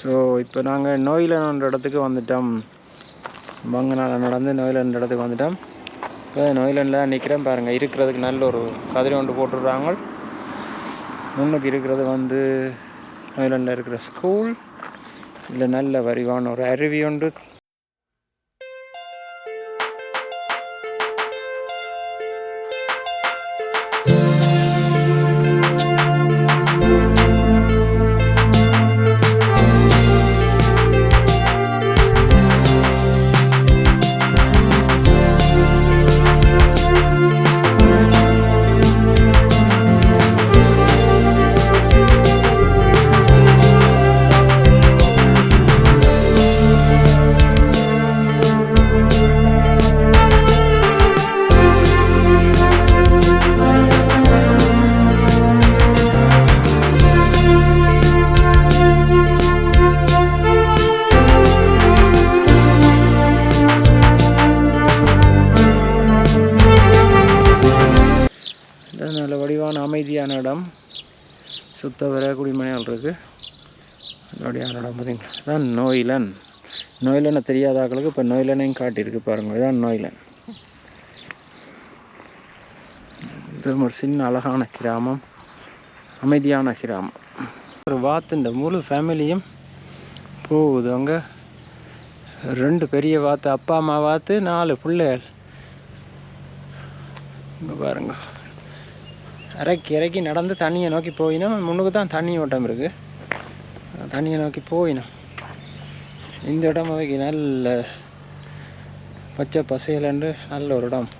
So இப்போ நாங்கள் நோயிலன்ற இடத்துக்கு வந்துட்டோம். மங்கனால நடந்து நோயிலன்ற இடத்துக்கு வந்துட்டோம். இப்போ நோயிலண்டில் நிற்கிறேன் பாருங்கள் இருக்கிறதுக்கு நல்ல ஒரு கதிரை ஒன்று போட்டுடுறாங்க. முன்னுக்கு இருக்கிறது வந்து நோயிலண்டில் இருக்கிற ஸ்கூல் இல்லை நல்ல வரிவான ஒரு அருவி ஒன்று அமைதியான இடம் சுத்த வர குடிமனைகள் இருக்குது அதோடைய இடம் பார்த்தீங்களா இதான் நோயிலன். நோயிலனை தெரியாத ஆக்களுக்கு இப்போ நோயிலனையும் காட்டியிருக்கு பாருங்கள் இதான் நோயிலன். இது ஒரு சின்ன அழகான கிராமம். அமைதியான கிராமம். ஒரு வாத்து இந்த முழு ஃபேமிலியும் போகுது அங்கே. ரெண்டு பெரிய வாத்து அப்பா அம்மா வாத்து நாலு பிள்ளைகள். இங்கே பாருங்க. இறக்கி இறக்கி நடந்து தண்ணியை நோக்கி போயினோம். முன்னுக்கு தான் தண்ணி ஓட்டம் இருக்குது தண்ணியை நோக்கி போயினோம். இந்த இடம் அவைக்கு நல்ல பச்சை பசையிலண்டு நல்ல ஒரு இடம்.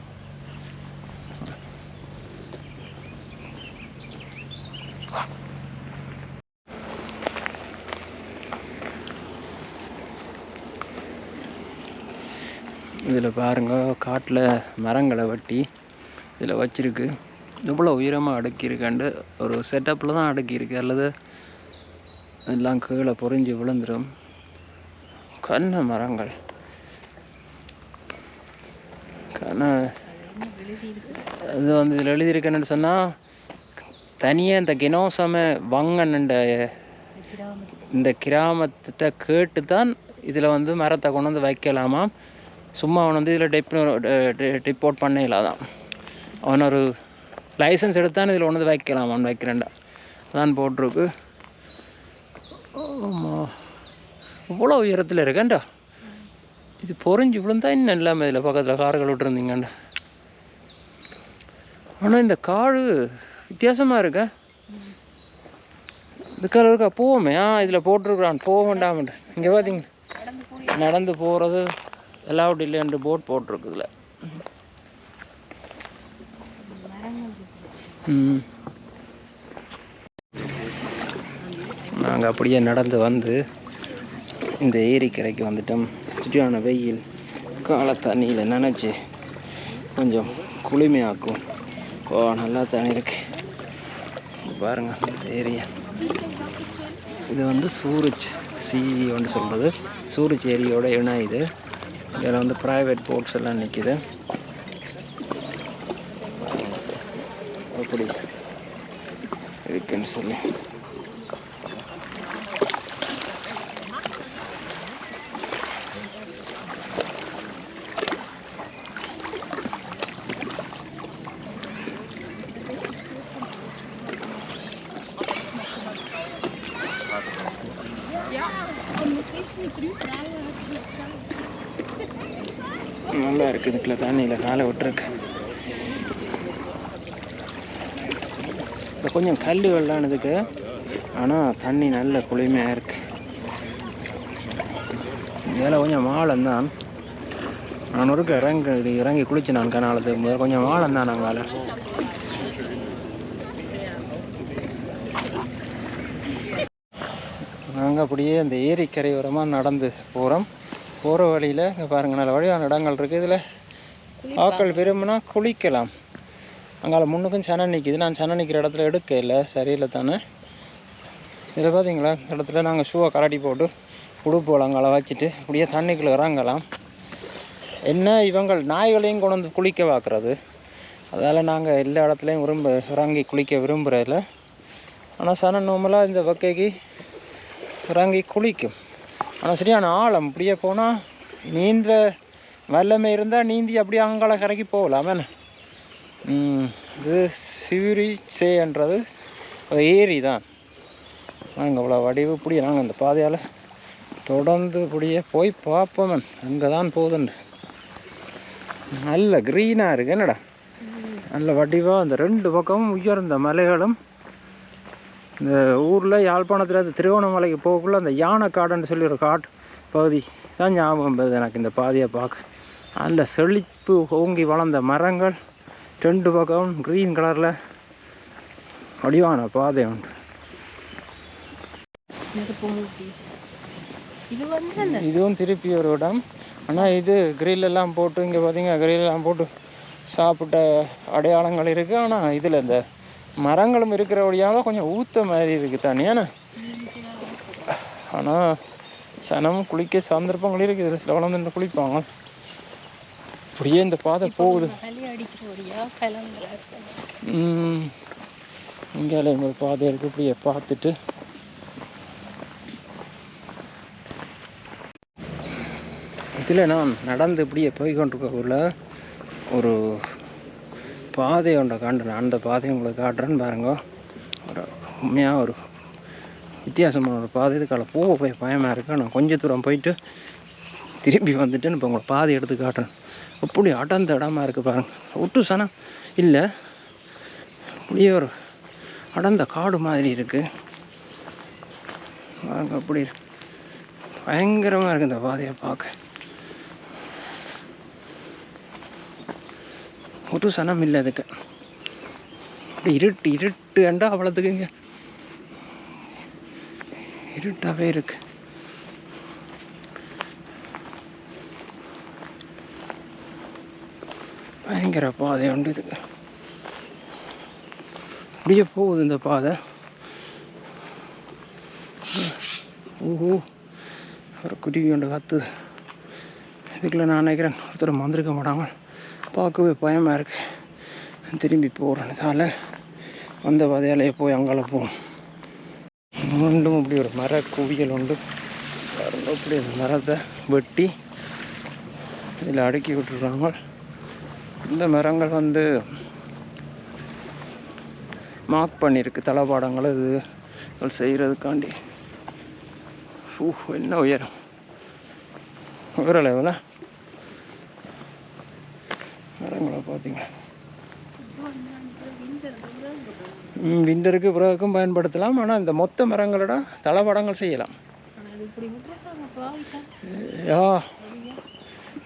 இதில் பாருங்க காட்டில் மரங்களை வட்டி இதில் வச்சிருக்கு. இவ்வளோ உயரமாக அடுக்கியிருக்காண்டு ஒரு செட்டப்பில் தான் அடுக்கியிருக்கு. அல்லது எல்லாம் கீழே பொறிஞ்சு விழுந்துடும் கண்ண மரங்கள். கண்ண இது வந்து இதில் எழுதியிருக்கேன்னு சொன்னால் தனியாக இந்த கினோசமே வங்கன்ன்ற இந்த கிராமத்திட்ட கேட்டு தான் இதில் வந்து மரத்தை கொண்டு வந்து வைக்கலாமா? சும்மா அவன் வந்து இதில் டெப் டிப்போர்ட் பண்ணிடலாம் அவன் ஒரு லைசன்ஸ் எடுத்தான் இதில் ஒன்று வைக்கலாம் அவன் வைக்கிறேன்டா அதான் போட்டிருக்கு. இவ்வளோ உயரத்தில் இருக்கேன்டா. இது பொறிஞ்சு விழுந்தா இன்னும் இல்லாமல் இதில் பக்கத்தில் கார்கள் விட்டுருந்தீங்கண்டா ஆனால் இந்த காடு வித்தியாசமாக இருக்க. இதுக்கால இருக்கா? போவோமே. ஆ இதில் போட்டிருக்கிறான். போக வேண்டாமன்ற இங்கே பார்த்தீங்க நடந்து போகிறது அலவுட் இல்லைன்ற போட் போட்டிருக்கு இதில் ம் நாங்கள் அப்படியே நடந்து வந்து இந்த ஏரிக்கரைக்கு வந்துட்டோம். சுற்றியான வெயில் கால தண்ணியில் நினச்சி கொஞ்சம் குளிமையாக்கும். ஓ நல்லா தண்ணி இருக்கு. பாருங்கள் இந்த ஏரியா. இது வந்து சூரஜ் சி ஒன்று சொல்கிறது சூரஜ் ஏரியோட இணையுது இதில் வந்து ப்ரைவேட் போட்ஸ் எல்லாம் நிற்கிது எப்படி இருக்குன்னு சொல்லி. நல்லா இருக்குது இதுக்குள்ள தண்ணியில் காலை விட்டுருக்கு. இப்போ கொஞ்சம் கல் வெள்ளான் இதுக்கு ஆனால் தண்ணி நல்ல குளிமையாக இருக்கு. இதில் கொஞ்சம் மாலம் நான் ஒருக்க இறங்கி இறங்கி குளிச்சு நான் கனாலத்துக்கு முதல்ல கொஞ்சம் மாலம் தான் நாங்கள் நாங்கள் அப்படியே அந்த ஏரிக்கரையோரமாக நடந்து போகிறோம் போகிற வழியில் இங்கே பாருங்கள் நல்ல வழியான இடங்கள் இருக்குது இதில் ஆக்கள் விரும்பினா குளிக்கலாம். அங்கால முன்னுக்கும் சென நிற்கிது நான் சென நிற்கிற இடத்துல எடுக்க இல்லை. சரியில்லை தானே? இதில் பார்த்தீங்களா இந்த இடத்துல நாங்கள் ஷூவை கரடி போட்டு உடுப்போல் அங்கால வச்சுட்டு இப்படியே தண்ணிக்குள்ளே இறங்கலாம். என்ன இவங்கள் நாய்களையும் கொண்டு வந்து குளிக்க பார்க்குறது அதால் நாங்கள் எல்லா இடத்துலையும் விரும்ப இறங்கி குளிக்க விரும்புகிறதில்ல ஆனால் சன நோமலாக இந்த வக்கைக்கு இறங்கி குளிக்கும். ஆனால் சரியான ஆழம். இப்படியே போனால் நீந்த வல்லமை இருந்தால் நீந்தி அப்படியே அங்கால கரைக்கு போகலாம். என்ன? இது சிவிரிச்சே என்றது ஏரி தான் நாங்கள் இவ்வளோ வடிவு இப்படி நாங்கள் அந்த பாதையால் தொடர்ந்து இப்படியே போய் பார்ப்போம் அங்கே தான் போகுதுண்டு நல்ல க்ரீனாக இருக்கு என்னடா? நல்ல வடிவாக அந்த ரெண்டு பக்கமும் உயர்ந்த மலைகளும் இந்த ஊரில் யாழ்ப்பாணத்தில் அந்த திருவோணமலைக்கு போகக்குள்ள அந்த யானை காடுன்னு சொல்லி ஒரு காட்டு பகுதி தான் ஞாபகம் வருது எனக்கு இந்த பாதையை பார்க்க. நல்ல செழிப்பு ஓங்கி வளர்ந்த மரங்கள் ரெண்டு பக்கம் க்ரீன் கலரில் வடிவான பாதை உண்டு. இதுவும் திருப்பி ஒரு இடம். ஆனால் இது எல்லாம் போட்டு இங்கே பார்த்தீங்க grill எல்லாம் போட்டு சாப்பிட்ட அடையாளங்கள் இருக்குது ஆனால் இதில் இந்த மரங்களும் இருக்கிற வழியால் கொஞ்சம் ஊத்த மாதிரி இருக்குது தனியானே ஆனால் சனம் குளிக்க சந்தர்ப்பங்கள் இருக்குது. இதில் சில வளர்ந்து குளிப்பாங்க. அப்படியே இந்த பாதை போகுது. இங்கே ஒரு பாதை இருக்குது இப்படியே பார்த்துட்டு. இதில் நான் நடந்து இப்படியே போய் கொண்டிருக்கக்குள்ள ஒரு பாதை ஒன்றை காட்டுறேன் அந்த பாதையை உங்களுக்கு காட்டுறேன்னு பாருங்க. ஒரு உண்மையாக ஒரு வித்தியாசமான ஒரு பாதை. இதுக்கால போக போய் பயமாக இருக்கு. நான் கொஞ்ச தூரம் போயிட்டு திரும்பி வந்துட்டு இப்போ உங்களை பாதை எடுத்து காட்டுறேன். அப்படி அடர்ந்த இடமா இருக்குது பாருங்கள் ஒட்டு சனம். இல்லை அப்படியே ஒரு அடர்ந்த காடு மாதிரி இருக்குது பாருங்க அப்படி பயங்கரமாக இருக்குது இந்த பாதையை பார்க்க. ஒரு சனம் இல்லை அதுக்கு. அப்படி இருட்டு இருட்டு அண்டா அவ்வளோத்துக்குங்க இருட்டாகவே இருக்குது பயங்கர பாதை உண்டு இதுக்கு அப்படியே போகுது இந்த பாதை. ஓஹோ ஒரு குருவி ஒன்று கத்துது. இதுக்குள்ள நான் நினைக்கிறேன் ஒருத்தர் வந்திருக்க மாட்டாங்க. பார்க்கவே பயமாக இருக்கு. திரும்பி போகிறதால வந்த பாதையாலேயே போய் அங்கால போகும் மீண்டும் அப்படி ஒரு மர குவியல் உண்டு. அப்படி அந்த மரத்தை வெட்டி இதில் அடுக்கி விட்டுருக்காங்க. இந்த மரங்கள் வந்து மார்க் பண்ணியிருக்கு தளபாடங்கள் இது செய்கிறதுக்காண்டி ஊ என்ன உயரம்? உயர லெவலா மரங்களை பார்த்தீங்களா விண்டருக்கு பிறகுக்கும் பயன்படுத்தலாம் ஆனால் இந்த மொத்த மரங்களோட தளபாடங்கள் செய்யலாம். யா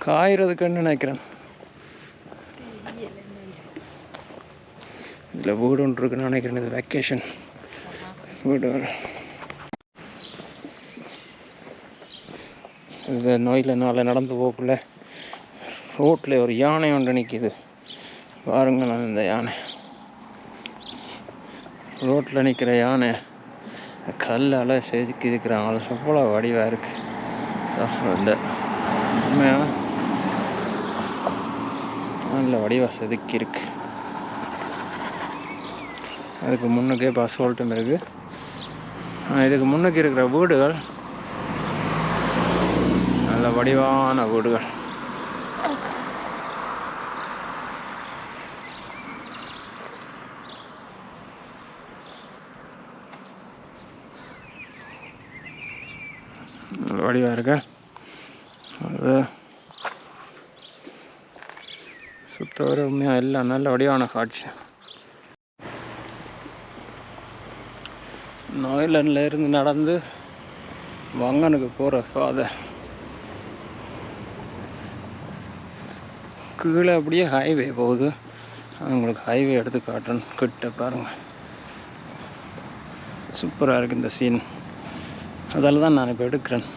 காயறதுக்குன்னு நினைக்கிறேன். இதில் வீடு ஒன்று இருக்குன்னு நினைக்கிறேன் இது வெக்கேஷன் வீடு இந்த நோயில் நாளை நடந்து போகக்குள்ள ரோட்டில் ஒரு யானை ஒன்று நிற்கிது பாருங்களேன் இந்த யானை. ரோட்டில் நிற்கிற யானை கல்லால் செதுக்கி இருக்கிறாங்க எவ்வளோ வடிவாக இருக்கு. ஸோ இந்த உண்மையாக நல்ல வடிவசதிக்கு செதுக்கி இருக்கு. அதுக்கு முன்னுக்கே பஸ் ஹோல்ட்டும் இருக்குது இதுக்கு முன்னுக்கு இருக்கிற வீடுகள் நல்ல வடிவான வீடுகள். நல்ல வடிவாக இருக்கு. அது சுத்த உண்மையாக எல்லாம் நல்ல வடிவான காட்சி. நாய்லண்டில் இருந்து நடந்து வங்கனுக்கு போகிற பாதை. கீழே அப்படியே ஹைவே போகுது. உங்களுக்கு ஹைவே எடுத்து காட்டுறேன். கிட்ட பாருங்கள் சூப்பராக இருக்குது இந்த சீன் அதால் தான் நான் இப்போ எடுக்கிறேன்.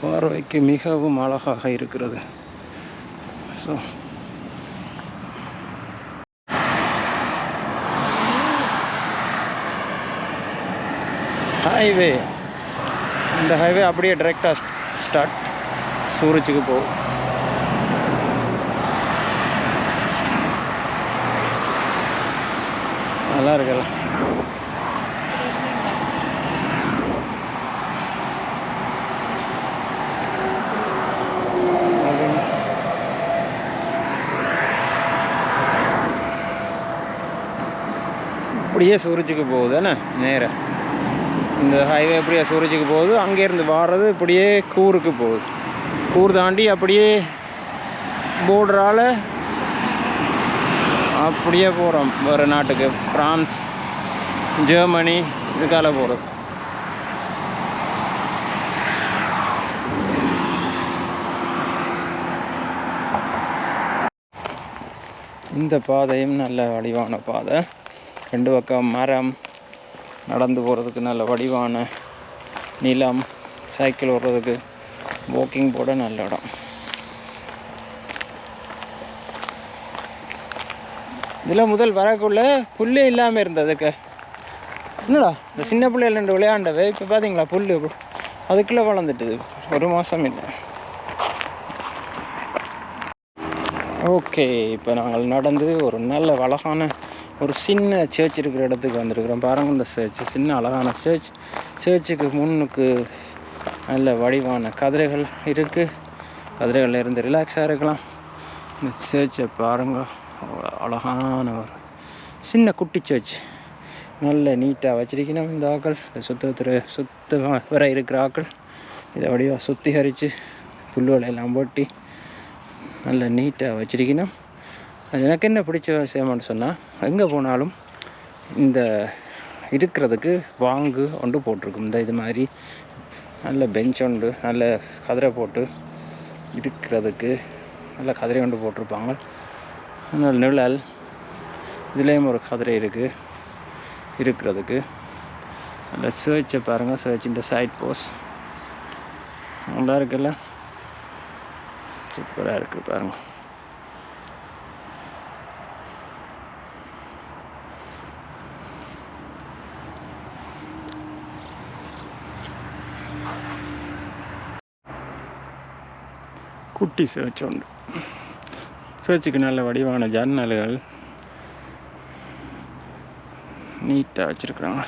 பார்வைக்கு மிகவும் அழகாக இருக்கிறது. ஸோ ஹைவே இந்த ஹைவே அப்படியே டைரெக்டாக ஸ்டார்ட் சூரஜுக்கு போகும் நல்லா இருக்குல்ல அப்படியே சூரிச்சுக்கு போகுது என்ன? நேராக இந்த ஹைவே அப்படியே சூரிச்சுக்கு போகுது அங்கேருந்து வாடுறது இப்படியே கூருக்கு போகுது. கூர் தாண்டி அப்படியே போர்டரால் அப்படியே போகிறோம் வேறு நாட்டுக்கு. ஃப்ரான்ஸ் ஜெர்மனி இதுக்கால போகிறது இந்த பாதையும் நல்ல வடிவான பாதை. ரெண்டு பக்கம் மரம் நடந்து போகிறதுக்கு நல்ல வடிவான நிலம் சைக்கிள் ஓடுறதுக்கு வாக்கிங் போட நல்ல இடம். இதில் முதல் வரக்குள்ள புல்லே இல்லாமல் இருந்ததுக்கு. என்னடா இந்த சின்ன பிள்ளைகள் ரெண்டு விளையாண்டவை இப்போ பார்த்தீங்களா புல் அதுக்குள்ளே வளர்ந்துட்டுது ஒரு மாதம் இல்லை. ஓகே இப்போ நாங்கள் நடந்து ஒரு நல்ல அழகான ஒரு சின்ன சர்ச் இருக்கிற இடத்துக்கு வந்திருக்கிறோம். பாருங்க இந்த சர்ச் சின்ன அழகான சர்ச் சர்ச்சுக்கு முன்னுக்கு நல்ல வடிவான கதிரைகள் இருக்குது கதிரைகளில் இருந்து ரிலாக்ஸாக இருக்கலாம். இந்த சர்ச்சை பாருங்க அழகான ஒரு சின்ன குட்டி சர்ச் நல்ல நீட்டாக வச்சிருக்கணும் இந்த ஆக்கள். இந்த சுத்தத்தில் சுத்தமாக வர இருக்கிற ஆக்கள். இதை வடிவாக சுத்திகரித்து புல்லுகளை எல்லாம் போட்டி நல்ல நீட்டாக வச்சிருக்கணும். எனக்கு என்ன பிடிச்ச விஷயம்னு சொன்னால் எங்கே போனாலும் இந்த இருக்கிறதுக்கு வாங்கு ஒன்று போட்டிருக்கும். இந்த இது மாதிரி நல்ல பெஞ்ச் ஒன்று நல்ல கதிரை போட்டு இருக்கிறதுக்கு நல்ல கதிரை ஒன்று போட்டிருப்பாங்க. நல்ல நிழல் இதுலேயும் ஒரு கதிரை இருக்குது இருக்கிறதுக்கு. நல்ல சர்ச்சை பாருங்கள் சர்ச்சிൻ്റെ சைட் போஸ் நல்லா இருக்குல்ல? சூப்பராக இருக்குது பாருங்கள் குட்டி சர்ச் உண்டு சர்ச்சுக்கு நல்ல வடிவான ஜன்னல்கள் நீட்டாக வச்சுருக்குறாங்க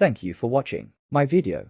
Thank you for watching my video.